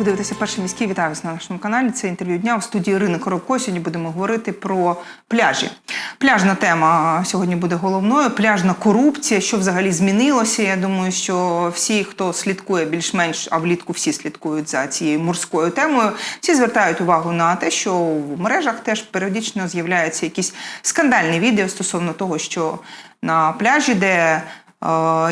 Ви дивитеся перший міський. Вітаю вас на нашому каналі. Це інтерв'ю дня в студії Ірини Коробко. Сьогодні будемо говорити про пляжі. Пляжна тема сьогодні буде головною. Пляжна корупція, що взагалі змінилося. Я думаю, що всі, хто слідкує більш-менш, а влітку всі слідкують за цією морською темою, всі звертають увагу на те, що в мережах теж періодично з'являються якісь скандальні відео стосовно того, що на пляжі, де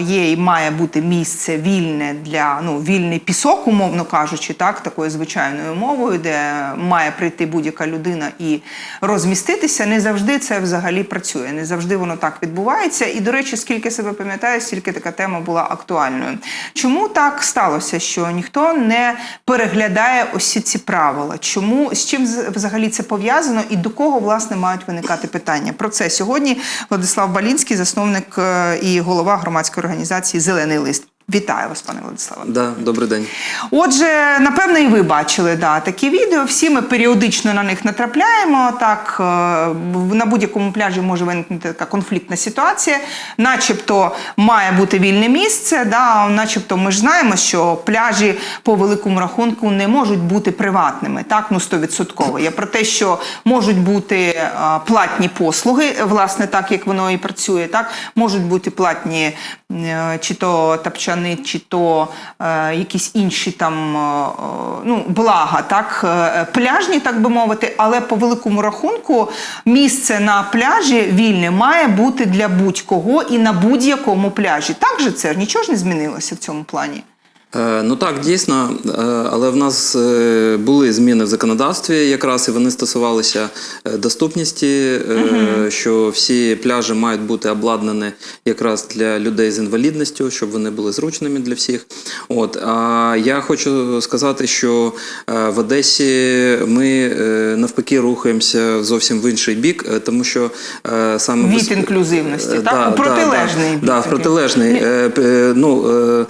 Є і має бути місце вільне для ну вільний пісок, умовно кажучи, так такою звичайною мовою, де має прийти будь-яка людина і розміститися. Не завжди це взагалі працює, не завжди воно так відбувається. І до речі, скільки себе пам'ятаю, стільки така тема була актуальною. Чому так сталося, що ніхто не переглядає ось ці правила? Чому з чим взагалі це пов'язано і до кого власне мають виникати питання? Про це сьогодні Владислав Балінський, засновник е, і голова громадської організації Зелений лист. Вітаю вас, пане Владиславе. Да, добрий день. Отже, напевно, і ви бачили да, такі відео. Всі ми періодично на них натрапляємо. Так е, на будь-якому пляжі може виникнути така конфліктна ситуація, начебто має бути вільне місце. Да, начебто, ми ж знаємо, що пляжі по великому рахунку не можуть бути приватними. Так, ну 100%. Я про те, що можуть бути е, платні послуги, власне, так як воно і працює. Так, можуть бути платні е, чи то тапчани, чи то е, якісь інші там е, ну, блага, так, е, пляжні, так би мовити, але по великому рахунку місце на пляжі вільне має бути для будь-кого і на будь-якому пляжі. Так же це нічого ж не змінилося в цьому плані. Е, ну так, дійсно, е, але в нас е, були зміни в законодавстві, якраз і вони стосувалися доступності, е, що всі пляжі мають бути обладнані якраз для людей з інвалідністю, щоб вони були зручними для всіх. От а я хочу сказати, що в Одесі ми навпаки рухаємося зовсім в інший бік, тому що саме Від безп- інклюзивності, так? У протилежний бік Да, протилежний. Ну,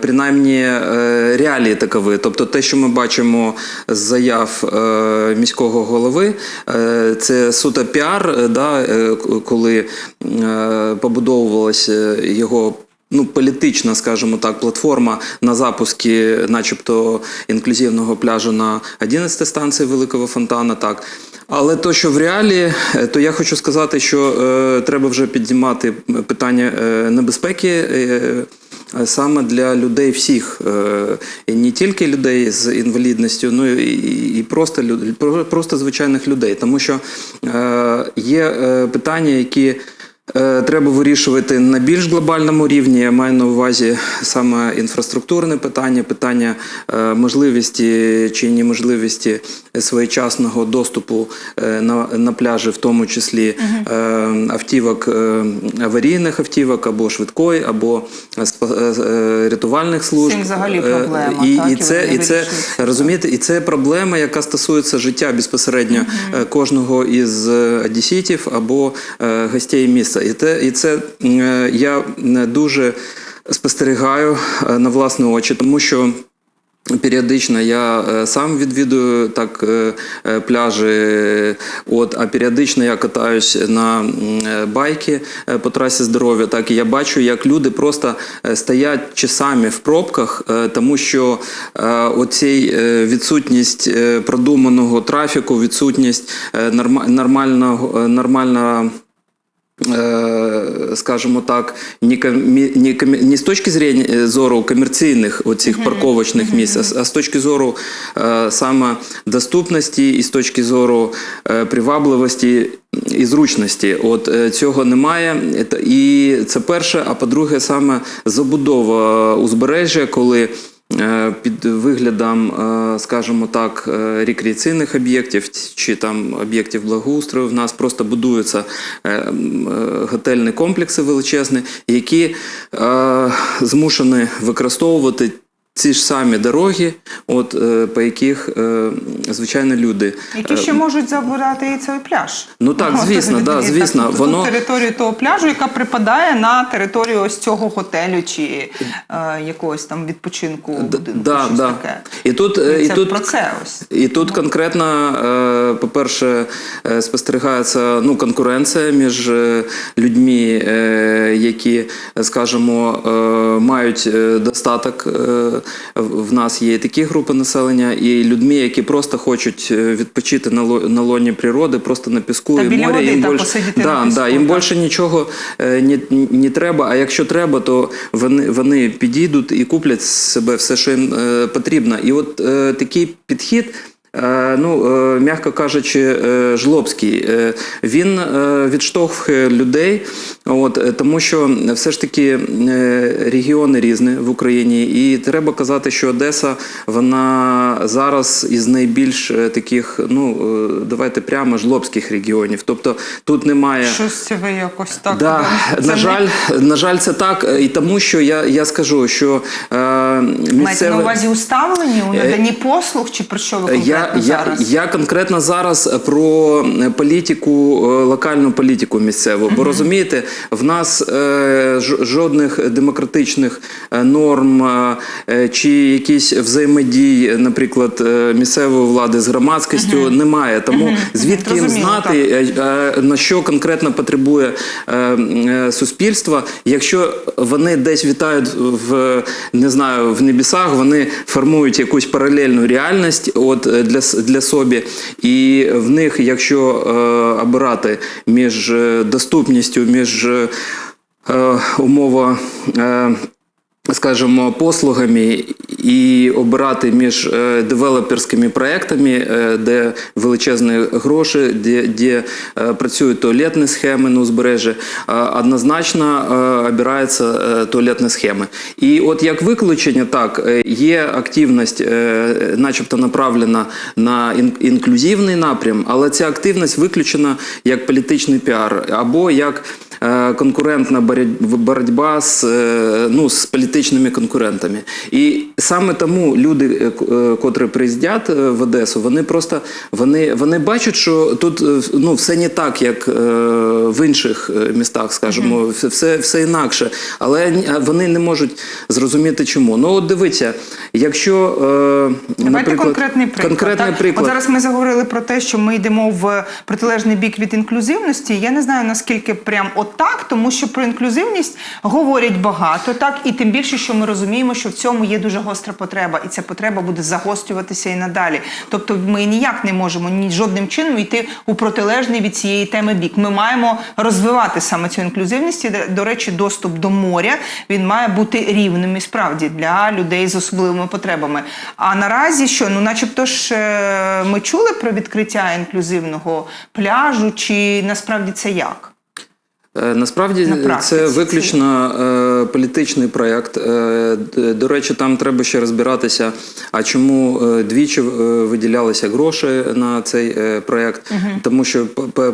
принаймні е, реалії такові. Тобто те, що ми бачимо з заяв е, міського голови, е, це суто піар, е, да, е, коли е, побудовувалася його. Ну, політична, скажімо так, платформа на запуски, начебто, інклюзивного пляжу на 11 станції Великого Фонтана. Так. Але то, що в реалі, е, то я хочу сказати, що е, треба вже піднімати питання е, небезпеки. Е, е, Саме для людей всіх, е, і не тільки людей з інвалідністю, ну і, просто люд- про- просто звичайних людей, тому що е, є е, питання, які Треба вирішувати на більш глобальному рівні. Я маю на увазі саме інфраструктурне питання, питання е, можливості чи неможливості своєчасного доступу е, на, на пляжі, в тому числі е, автівок е, аварійних автівок або швидкої, або е, е, рятувальних служб. Цим взагалі Е, проблема, І, так, і, і це, і це розумієте, і це проблема, яка стосується життя безпосередньо е, кожного із е, одеситів або е, гостей міста. І те, і це е, я е, дуже спостерігаю е, на власні очі, тому що. Періодично я сам відвідую так пляжі, от, а періодично я катаюсь на байки по трасі здоров'я. Так і я бачу, як люди просто стоять часами в пробках, тому що оцей е, відсутність продуманого трафіку, відсутність нормального нормального. Е, скажімо так, не, комі- не, не з точки е, зору комерційних оцих парковочних місць, а з- точки зору е, саме доступності і з точки зору привабливості і зручності. От цього немає. І це перше. А по-друге, саме забудова узбережжя, коли під виглядом, е, скажімо так, е, рекреаційних об'єктів чи там об'єктів благоустрою в нас просто будуються е, е, готельні комплекси величезні, які е, змушені використовувати. Ці ж самі дороги, от е, по яких е, звичайно люди Які ще можуть забирати і цей пляж? Ну так, звісно, да, звісно, тобто воно- територію того пляжу, яка припадає на територію ось цього готелю чи е, якогось там відпочинку будинку. да, щось да. таке. І тут, е, це і тут про це ось. І тут конкретно, е, по-перше, е, спостерігається ну, конкуренція між е, людьми, е, які, скажімо, е, мають е, достаток е, в нас є і такі групи населення, і людьми, які просто хочуть е, відпочити на на лоні природи, просто на піску Та і моря. їм більше, да, на піску, да, їм так. більше нічого не, не треба. А якщо треба, то вони, вони підійдуть і куплять себе все, що їм е, потрібно. І от е, такий підхід. Е, Ну, е, м'яко кажучи, е, жлобський. Він відштовхує людей, от, тому що все ж таки регіони різні в Україні, і треба казати, що Одеса вона зараз із найбільш таких, ну давайте прямо жлобських регіонів. Тобто тут немає. Щось ви якось так. Да, на не- жаль, на жаль, це так. І тому, що я, я скажу, що е, Маєте на увазі уставлені у наданні послуг, чи про що ви конкретно Я, я, зараз? я конкретно зараз про політику, е, локальну політику місцеву. Бо розумієте, в нас е, жодних демократичних е, норм е, е, чи якісь взаємодій, наприклад, е, місцевої влади з громадськістю немає. Тому звідки їм знати, е, е, на що конкретно потребує е, е, суспільство, якщо вони десь вітають в не знаю в небесах, вони формують якусь паралельну реальність, от е, для для собі, і в них, якщо е, обирати між е, доступністю, між е, е, умова. Е, скажімо, послугами і обирати між е, девелоперськими проектами, е, де величезні гроші, де, де е, працюють туалетні схеми на узбережжі, однозначно обираються туалетні схеми. І от як виключення, так, є активність, начебто направлена на інклюзивний напрям, але ця активність виключена як політичний піар або як конкурентна боротьба з, е, ну, з політичними конкурентами. І саме тому люди, е, е, котрі приїздять е, в Одесу, вони просто вони, вони бачать, що тут е, ну, все не так, як е, в інших е, містах, скажімо, все- все, все інакше. Але вони не можуть зрозуміти, чому. Ну, от дивіться, якщо е, Давайте наприклад, конкретний приклад. конкретний так? приклад. От зараз ми заговорили про те, що ми йдемо в протилежний бік від інклюзивності. Я не знаю наскільки прям отак, тому що про інклюзивність говорять багато, так і тим більше, що ми розуміємо, що в цьому є дуже гостра потреба, і ця потреба буде загострюватися і надалі. Тобто, ми ніяк не можемо ні жодним чином йти у протилежний від цієї теми бік. Ми маємо розвивати саме цю інклюзивність. І, до речі, доступ до моря він має бути рівним і справді для людей з особливими потребами. А наразі що? Ну, начебто ж е, ми чули про відкриття інклюзивного пляжу, чи насправді це як? Е, Насправді На це виключно е, політичний проєкт. Е, до речі, там треба ще розбиратися, а чому е, двічі е, виділялися гроші на цей проєкт. Тому що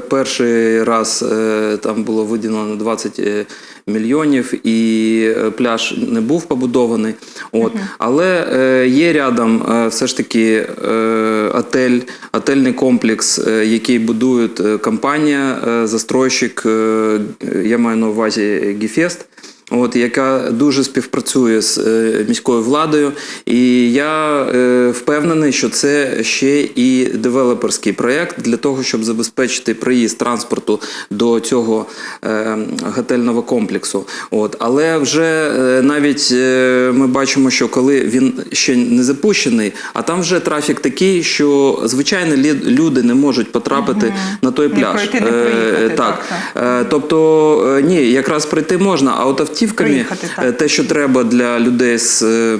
перший раз е, там було виділено 20 е, мільйонів, і пляж не був побудований. От. Але е, є рядом е, все ж таки е, отель, отельний комплекс, е, який будує е, компанія, е, застройщик, е, я маю на увазі Гіфест. От, яка дуже співпрацює з е, міською владою, і я е, впевнений, що це ще і девелоперський проєкт для того, щоб забезпечити приїзд транспорту до цього е, готельного комплексу. От, але вже е, навіть е, ми бачимо, що коли він ще не запущений, а там вже трафік такий, що звичайно люди не можуть потрапити на той Не пляж. пройти, не Е, проїхати, так. так, Е, Тобто, е, ні, якраз пройти можна, а от автівками Проїхати, так. е, те, що треба для людей з. е,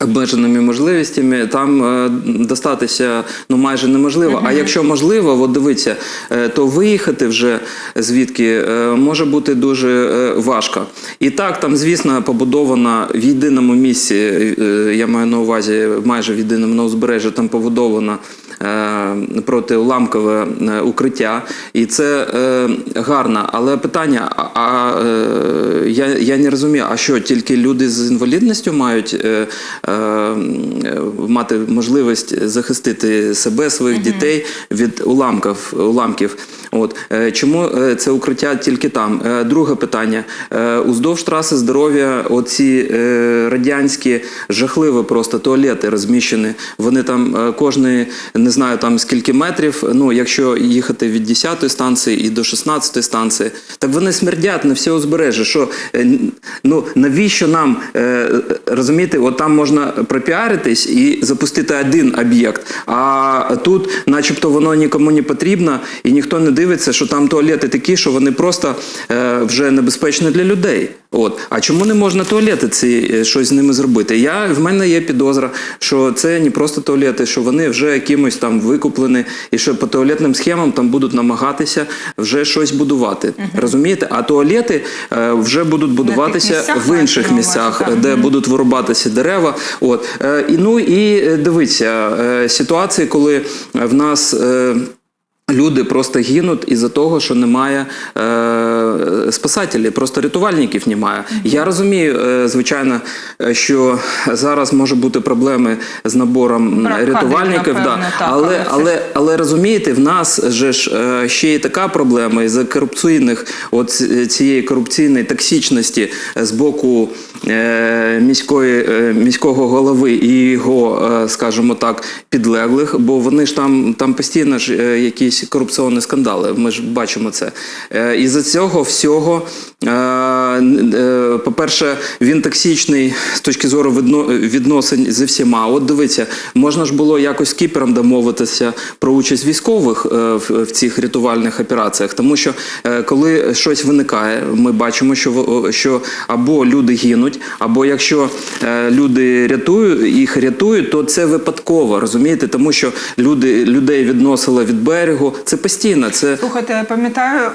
Обмеженими можливостями там е, достатися ну майже неможливо. А якщо можливо, от дивіться, е, то виїхати вже звідки е, може бути дуже е, важко. І так, там, звісно, побудована в єдиному місці. е, я маю на увазі майже в єдиному на узбережжі, там побудована протиуламкове е, укриття, і це е, гарно. Але питання: а, е, я, я не розумію, а що тільки люди з інвалідністю мають е, е, мати можливість захистити себе, своїх дітей від уламків. уламків. От е, чому е, це укриття тільки там? Е, Друге питання: уздовж траси здоров'я, оці радянські жахливі просто туалети розміщені. Вони там кожний не знаю там скільки метрів. Ну, якщо їхати від 10-ї станції і до 16-ї станції, так вони смердять на все узбережжя. Що ну навіщо нам розумієте, от там можна пропіаритись і запустити один об'єкт, а тут, начебто, воно нікому не потрібно, і ніхто не дивиться, що там туалети такі, що вони просто е, вже небезпечні для людей. От, а чому не можна туалети ці е, щось з ними зробити? Я в мене є підозра, що це не просто туалети, що вони вже якимось там викуплені, і що по туалетним схемам там будуть намагатися вже щось будувати. Розумієте? А туалети е, вже будуть будуватися місцях в інших місцях, так. де будуть вирубатися дерева. От е, і ну і е, дивіться е, ситуації, коли в нас. е, Люди просто гинуть із-за того, що немає е, спасателів, просто рятувальників немає. Я розумію, е, звичайно, е, що зараз може бути проблеми з набором Брак рятувальників, напевно, да. так, але, але але, але розумієте, в нас же ж е, ще є така проблема із-за корупційних, от цієї корупційної токсичності з боку е, міської, е, міського голови і його, е, скажімо так, підлеглих, бо вони ж там, там постійно ж е, якісь корупційні скандали. Ми ж бачимо це. Е, І за цього всього, е, е, по-перше, він токсичний з точки зору відно- відносин зі всіма. От дивіться, можна ж було якось з кіпером домовитися про участь військових е, в, цих рятувальних операціях, тому що е, коли щось виникає, ми бачимо, що що або люди гинуть, або якщо е, люди рятують їх рятують, то це випадково, розумієте, тому що люди людей відносили від берегу. Це постійно. Це Слухайте, я пам'ятаю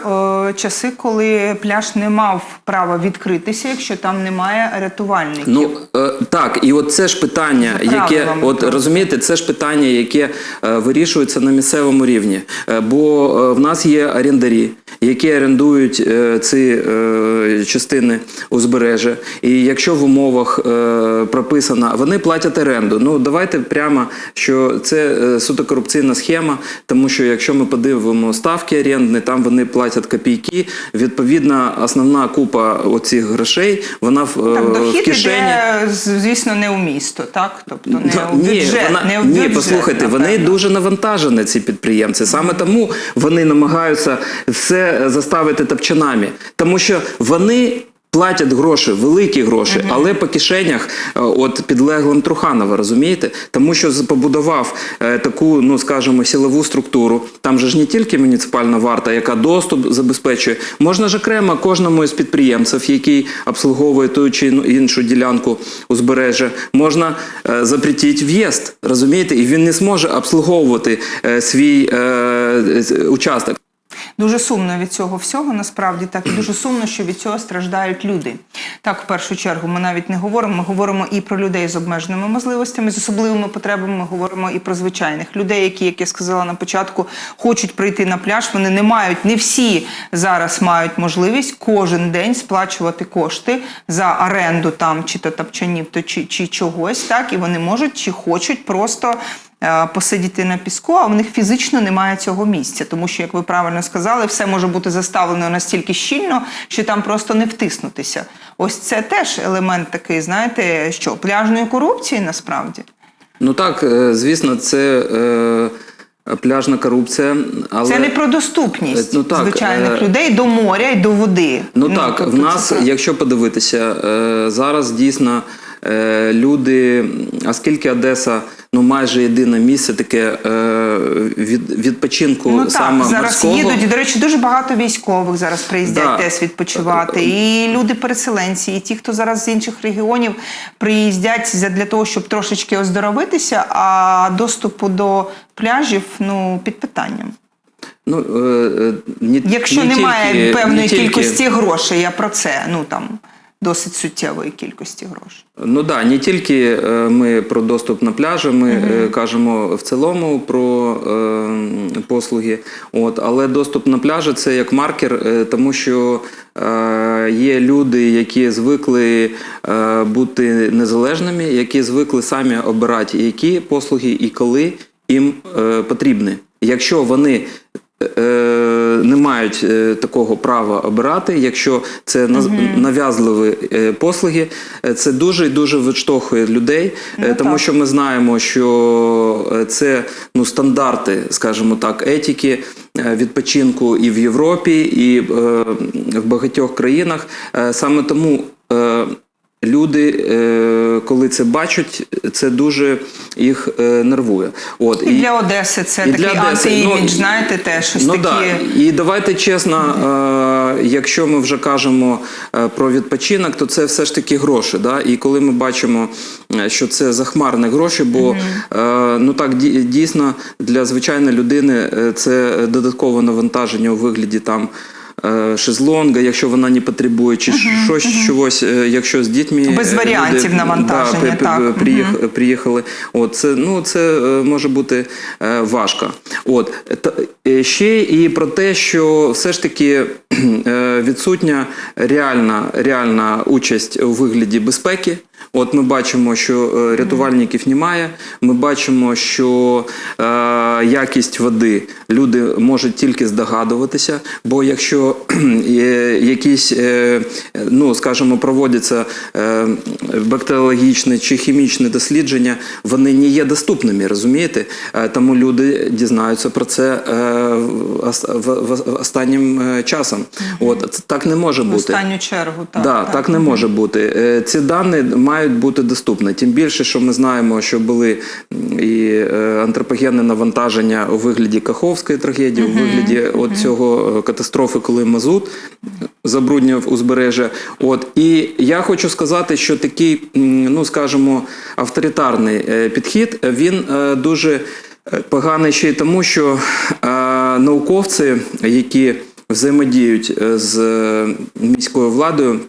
часи, коли пляж не мав права відкритися, якщо там немає рятувальників. Ну е, так, і от це ж питання, За яке от розумієте, це ж питання, яке е, вирішується на місцевому рівні. Бо в нас є орендарі, які орендують ці частини узбережжя. І якщо в умовах е, прописано, вони платять оренду. Ну давайте прямо, що це е, суто корупційна схема, тому що якщо ми подивимо ставки орендні, там вони платять копійки. Відповідно, основна купа оцих грошей, вона в, Так, е, в кишені. іде, звісно, не у місто, так? Тобто не Та, у бюджет, вона, не у ні, бюджет, послухайте, вони дуже навантажені, ці підприємці. Саме тому вони намагаються все заставити топчанами, тому що вони. Платять гроші, великі гроші, але по кишенях е, от підлеглим Труханова, розумієте? Тому що побудував е, таку, ну скажімо, силову структуру. Там же ж не тільки муніципальна варта, яка доступ забезпечує. Можна ж окремо кожному із підприємців, який обслуговує ту чи іншу ділянку узбережжя, можна е, запретити в'їзд, розумієте? І він не зможе обслуговувати е, свій е, участок. Дуже сумно від цього всього, насправді так і дуже сумно, що від цього страждають люди. Так, в першу чергу, ми навіть не говоримо. Ми говоримо і про людей з обмеженими можливостями, з особливими потребами. Ми говоримо і про звичайних людей, які, як я сказала на початку, хочуть прийти на пляж. Вони не мають, не всі зараз мають можливість кожен день сплачувати кошти за оренду там чи то тапчанів, то чи, чи чогось, так і вони можуть чи хочуть просто посидіти на піску, а в них фізично немає цього місця, тому що, як ви правильно сказали, все може бути заставлено настільки щільно, що там просто не втиснутися. Ось це теж елемент такий, знаєте, що пляжної корупції насправді. Ну так, е, звісно, це е, пляжна корупція, але Це не про доступність Е, ну так, звичайних е, людей до моря і до води. Ну, так, тобто в нас, це якщо подивитися, е, зараз дійсно е, люди, оскільки Одеса ну майже єдине місце таке е, від, відпочинку Ну так, саме зараз морського. їдуть. І, до речі, дуже багато військових зараз приїздять Да. теж відпочивати. І люди-переселенці, і ті, хто зараз з інших регіонів приїздять для того, щоб трошечки оздоровитися, а доступу до пляжів ну під питанням. Ну, е, е, не, Якщо не немає тільки- певної не тільки- кількості грошей, я про це, ну там досить суттєвої кількості грошей. Ну да, не тільки е, ми про доступ на пляжі, ми е, кажемо в цілому про е, послуги. От, але доступ на пляжі це як маркер, тому що е, є люди, які звикли е, бути незалежними, які звикли самі обирати, які послуги і коли їм е, потрібні. Якщо вони не мають е, такого права обирати, якщо це нав'язливі е, послуги, е, це дуже і дуже відштовхує людей, е, Ну, тому так. що ми знаємо, що е, це ну, стандарти, скажімо так, етики е, відпочинку і в Європі, і е, в багатьох країнах. Е, Саме тому. е, Люди, е, коли це бачать, це дуже їх е, нервує. От І для Одеси це і такий антиімідж, Ну, знаєте, теж щось ну, такі. да. І давайте чесно, е, якщо ми вже кажемо е, про відпочинок, то це все ж таки гроші. Да? І коли ми бачимо, е, що це захмарні гроші, бо е, ну так дійсно для звичайної людини це додаткове навантаження у вигляді там. Е, Шезлонга, якщо вона не потребує, чи щось чогось, е, якщо з дітьми Без е, варіантів люди, навантаження, при- так. приїх- приїхали. От це ну це може бути важко. От та ще і про те, що все ж таки відсутня реальна, реальна участь у вигляді безпеки. От ми бачимо, що е, рятувальників немає. Ми бачимо, що е, якість води люди можуть тільки здогадуватися. Бо якщо є якісь, е, ну скажімо, проводяться е, бактеріологічні чи хімічні дослідження, вони не є доступними, розумієте? Е, Тому люди дізнаються про це е, в в- в- останнім е, часом. От так не може бути В останню чергу. Так, да, так, не може бути. Е, Ці дані мають бути доступні. Тим більше, що ми знаємо, що були і е, антропогенне навантаження у вигляді Каховської трагедії, у вигляді от цього е, катастрофи, коли мазут забруднював узбережжя. От і я хочу сказати, що такий, ну скажімо, авторитарний е, підхід він дуже поганий ще й тому, що науковці, які взаємодіють з міською владою.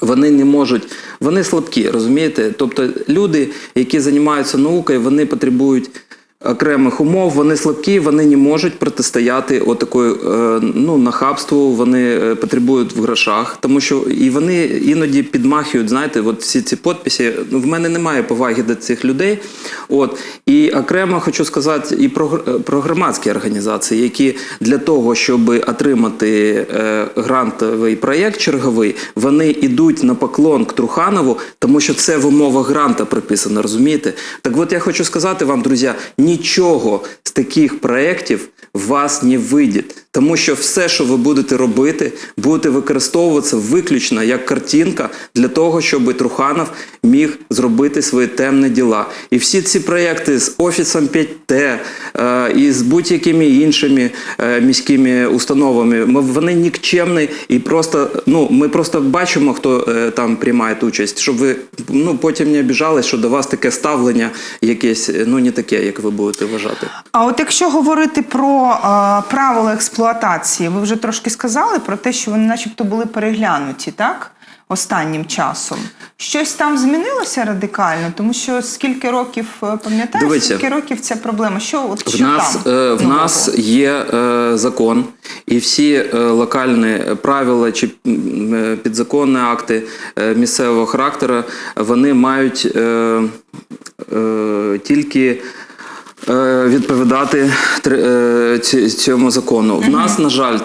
Вони не можуть, вони слабкі, розумієте? Тобто люди, які займаються наукою, вони потребують окремих умов, вони слабкі, вони не можуть протистояти отакої, е, ну, нахабству, вони е, потребують в грошах, тому що і вони іноді підмахують, знаєте, от всі ці підписи. Ну, в мене немає поваги до цих людей. От. І окремо хочу сказати і про, гр- про громадські організації, які для того, щоб отримати е, грантовий проєкт черговий, вони йдуть на поклон к Труханову, тому що це в умовах гранта приписано, розумієте? Так от я хочу сказати вам, друзі, нічого з таких проєктів вас не вийде. Тому що все, що ви будете робити, будете використовуватися виключно як картинка для того, щоб Труханов міг зробити свої темні діла. І всі ці проєкти з Офісом 5Т е, і з будь-якими іншими е, міськими установами, ми- вони нікчемні і просто ну ми просто бачимо, хто е, там приймає участь, щоб ви ну потім не обіжались, що до вас таке ставлення якесь ну не таке, як ви будете вважати. А от якщо говорити про правила експлуатації, ви вже трошки сказали про те, що вони начебто були переглянуті, так? Останнім часом. Щось там змінилося радикально, тому що скільки років, е, пам'ятаєш, скільки років ця проблема? Що, от, В що нас, там? е, в нового? нас є е, закон, і всі е, локальні правила чи е, підзаконні акти е, місцевого характеру вони мають е, е, тільки. Е, Відповідати е, цьому закону. В нас, на жаль,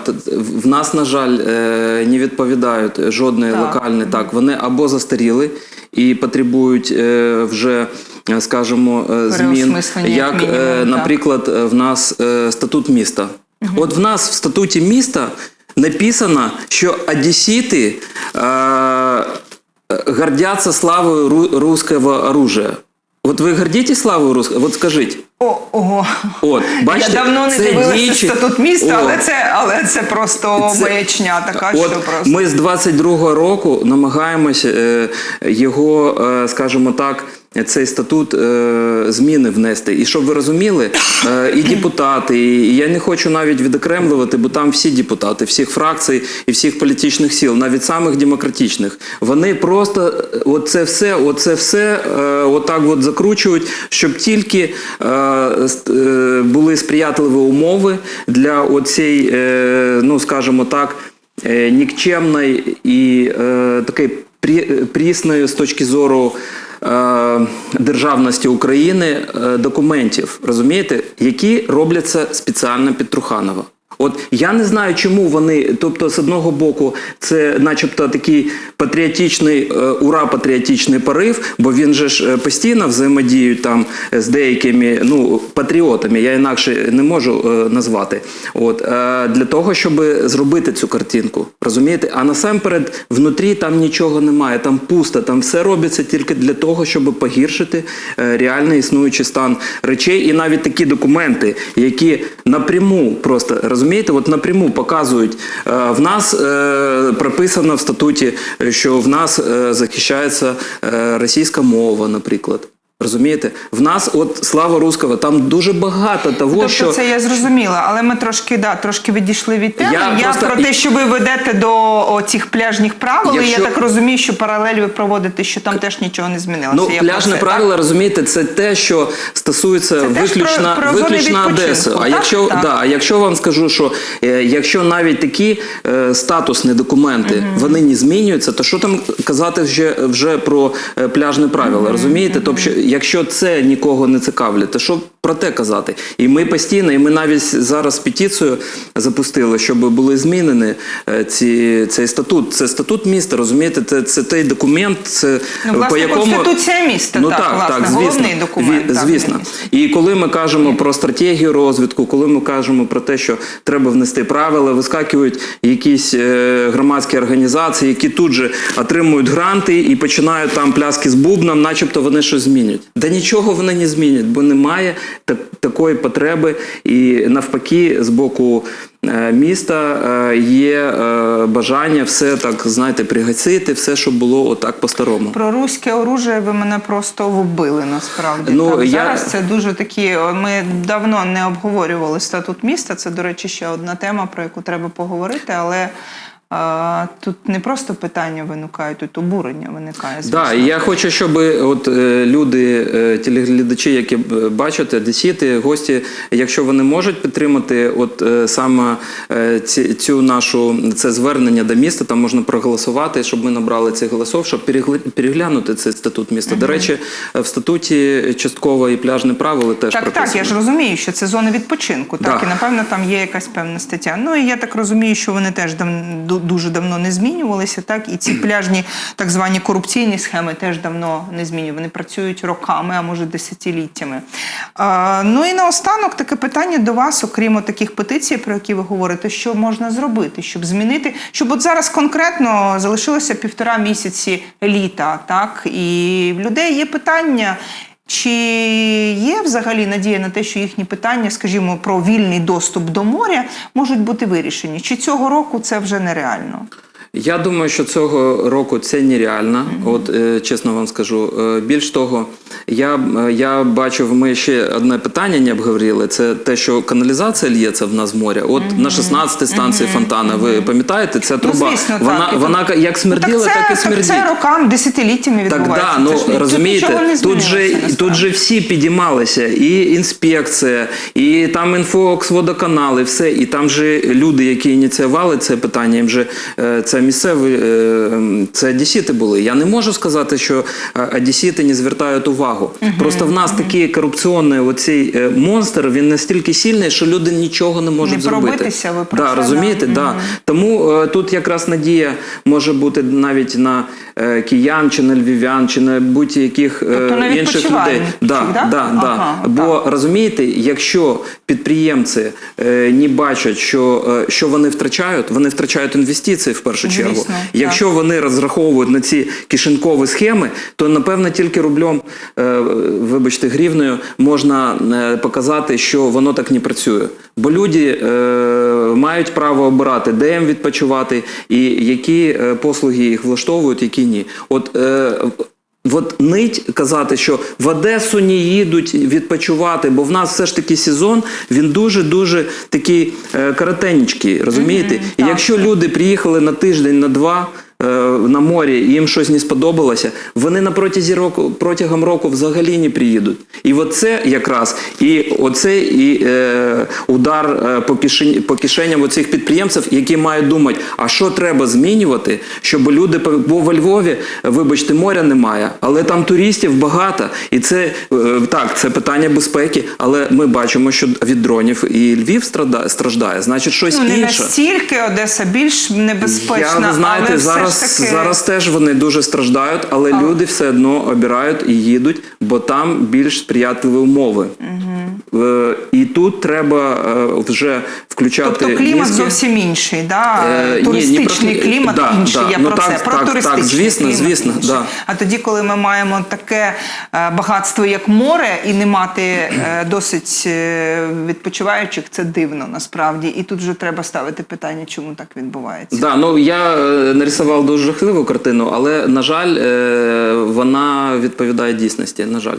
в нас, на жаль, не відповідають жодної Так. локальні так. Вони або застаріли і потребують е, вже, скажімо, змін, як як, мінімум, так. наприклад, в нас статут міста. От в нас в статуті міста написано, що одесіти гордяться славою ру- руського оружия. От ви гордитесь славою русского? От скажіть. О, ого. От, бачите, Я давно не це дивилася діючі- статут міста, О. але це, але це просто Це- маячня така, От що просто. ми з 22-го року намагаємося е, його, е, скажімо так, цей статут е, зміни внести. І щоб ви розуміли, е, і депутати, і я не хочу навіть відокремлювати, бо там всі депутати, всіх фракцій і всіх політичних сил, навіть самих демократичних, вони просто е, оце все, оце все отак от закручують, щоб тільки були сприятливі умови для е, ну скажімо так, нікчемної і такої прісної з точки зору державності України е, документів, розумієте, які робляться спеціально під Труханова. От я не знаю, чому вони, тобто, з одного боку, це, начебто, такий патріотичний, е, ура, патріотичний порив, бо він же ж е, постійно взаємодіє там з деякими ну, патріотами, я інакше не можу е, назвати. От, для того, щоб зробити цю картинку. Розумієте? А насамперед, внутрі там нічого немає, там пусто, там все робиться тільки для того, щоб погіршити реально існуючий стан речей. І навіть такі документи, які напряму просто розумієте, от напряму показують, е, в нас е, прописано в статуті, е, що в нас захищається російська мова, наприклад. Розумієте, в нас, от слава руского, там дуже багато того, Тобто що це я зрозуміла, але ми трошки да, трошки відійшли від теми. Я Я, просто- про те, що ви ведете до цих пляжних правил, і я так розумію, що паралель ви проводите, що там теж нічого не змінилося. Ну, Я пляжне це, правило, розумієте, це те, що стосується Це виключно, про- про виключно Одеси. А якщо Так. Да, а якщо вам скажу, що е, якщо навіть такі е, статусні документи вони не змінюються, то що там казати вже, вже про е, пляжне правило? Розумієте? Тобто, якщо це нікого не цікавлять, то що про те казати? І ми постійно, і ми навіть зараз петицію запустили, щоб були змінені е, ці, цей статут. Це статут міста, розумієте? Це, це той документ, це Ну, по якому Конституція міста, ну, так, так, власне, так, звісно, головний документ, Ві- так, звісно. І коли ми кажемо про стратегію розвитку, коли ми кажемо про те, що треба внести правила, вискакують якісь е, громадські організації, які тут же отримують гранти і починають там пляски з бубном, начебто вони щось змінять. Да нічого вони не змінять, бо немає такої потреби, і навпаки, з боку. е, Міста е, є е, бажання все так, знаєте, пригасити, все, щоб було отак по-старому. Про руське оружие ви мене просто вбили насправді. Ну, так, я- Зараз це дуже такі. Ми давно не обговорювали статут міста. Це, до речі, ще одна тема, про яку треба поговорити, але. А, тут не просто питання виникають, тут обурення виникає. Звісно. Да, і я хочу, щоб от е, люди, е, телеглядачі, які б- бачать, одесіти, гості, якщо вони можуть підтримати, от е, саме е, ці, цю нашу це звернення до міста, там можна проголосувати, щоб ми набрали цих голосів, щоб переглянути цей статут міста. До речі, в статі частково і пляжне правило теж Так, прописано. так, я ж розумію, що це зона відпочинку, так, Да. і напевно там є якась певна стаття. Ну і я так розумію, що вони теж ду- дуже давно не змінювалися, так, і ці пляжні так звані корупційні схеми теж давно не змінюють. Вони працюють роками, а може десятиліттями. А, ну і наостанок таке питання до вас, окрім таких петицій, про які ви говорите, що можна зробити, щоб змінити, щоб от зараз конкретно залишилося півтора місяці літа, так, і в людей є питання. Чи є взагалі надія на те, що їхні питання, скажімо, про вільний доступ до моря можуть бути вирішені? Чи цього року це вже нереально? Я думаю, що цього року це нереально. От е, чесно вам скажу. Е, Більш того, я, е, я бачив, ми ще одне питання не обговорили. Це те, що каналізація лється в нас в моря. От на 16-й станції фонтана. Ви пам'ятаєте, ця труба. Ну, звісно, вона, так. Вона тут- як смерділа, так, це, так і смердить. Так це рокам, десятиліттями Так, відбувається. да, Це ну тут розумієте, тут же, тут же всі підіймалися, і інспекція, і там інфоксводоканали, все. І там же люди, які ініціювали це питання, їм же е, це місцеві, е, це одесіти були. Я не можу сказати, що е, одесіти не звертають увагу. Просто в нас такий корупційний оцей е, монстр, він настільки сильний, що люди нічого не можуть Не зробити. пробитися, ви про да, це, розумієте, да. да. Тому е, тут якраз надія може бути навіть на е, киян, чи на львів'ян, чи на будь-яких е, Тобто інших людей. Да, да? да, да. Ага, Бо розумієте, якщо підприємці е, не бачать, що, е, що вони втрачають, вони втрачають інвестиції в першу Звісно, чергу. так. Якщо вони розраховують на ці кишенькові схеми, то напевно тільки рублем, е, вибачте, гривнею можна е, показати, що воно так не працює. Бо люди е, мають право обирати, де їм відпочивати, і які послуги їх влаштовують, які ні. От е, От нить казати, що в Одесу не їдуть відпочивати, бо в нас все ж таки сезон, він дуже-дуже такий е, коротенький, розумієте? І так. якщо люди приїхали на тиждень, на два, на морі їм щось не сподобалося, вони на протязі року протягом року взагалі не приїдуть. І оце якраз і оце і е, удар е, по кишені по кишеням оцих підприємців, які мають думати, а що треба змінювати, щоб люди бо во Львові, вибачте, моря немає, але там туристів багато, і це е, так, це питання безпеки. Але ми бачимо, що від дронів і Львів страждає, страждає. Значить, щось Ну, не інше. настільки Одеса більш небезпечна, Я, ви знаєте, але все зараз, ж таке... зараз теж вони дуже страждають, але люди все одно обирають і їдуть, бо там більш сприятливі умови. Е, і тут треба е, вже включати. Тобто клімат мізки. зовсім інший, да? Е, туристичний ні, клімат да, інший. да. Я Ну, про так, це, про так, так, звісно, клімат звісно, інший. да. А тоді, коли ми маємо таке е, багатство, як море, і не мати е, досить е, відпочиваючих, це дивно насправді. І тут вже треба ставити питання, чому так відбувається. Да, ну я е, нарисував дуже жахливу картину, але на жаль, е, вона відповідає дійсності. На жаль.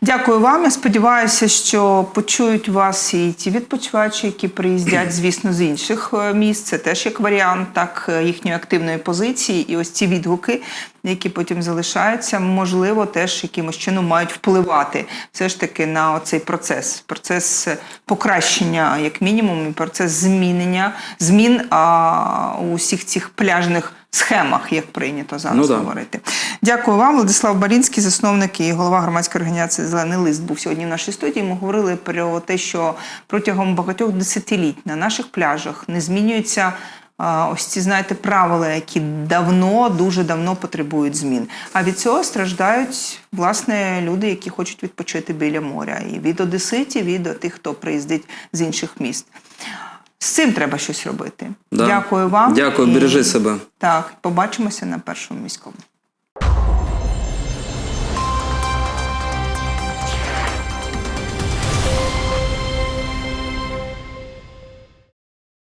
Дякую вам. Я сподіваюся, що почують вас і ті відпочивачі, які приїздять, звісно, з інших місць. міст. Це теж як варіант так е, їхньої активної позиції. І ось ці відгуки, які потім залишаються, можливо, теж якимось чином мають впливати все ж таки на цей процес, процес е, покращення, як мінімум, і процес змінення змін а, у всіх цих пляжних схемах, як прийнято зараз Ну да. говорити. Дякую вам, Владислав Балінський, засновник і голова громадської організації Зелений лист був сьогодні в нашій студії. Ми говорили про те, що протягом багатьох десятиліть на наших пляжах не змінюються. Ось ці знаєте правила, які давно, дуже давно потребують змін. А від цього страждають власне люди, які хочуть відпочити біля моря, і від одеситів, і до тих, хто приїздить з інших міст. З цим треба щось робити. Да. Дякую вам. Дякую, І- бережи себе. Так, побачимося на першому міському.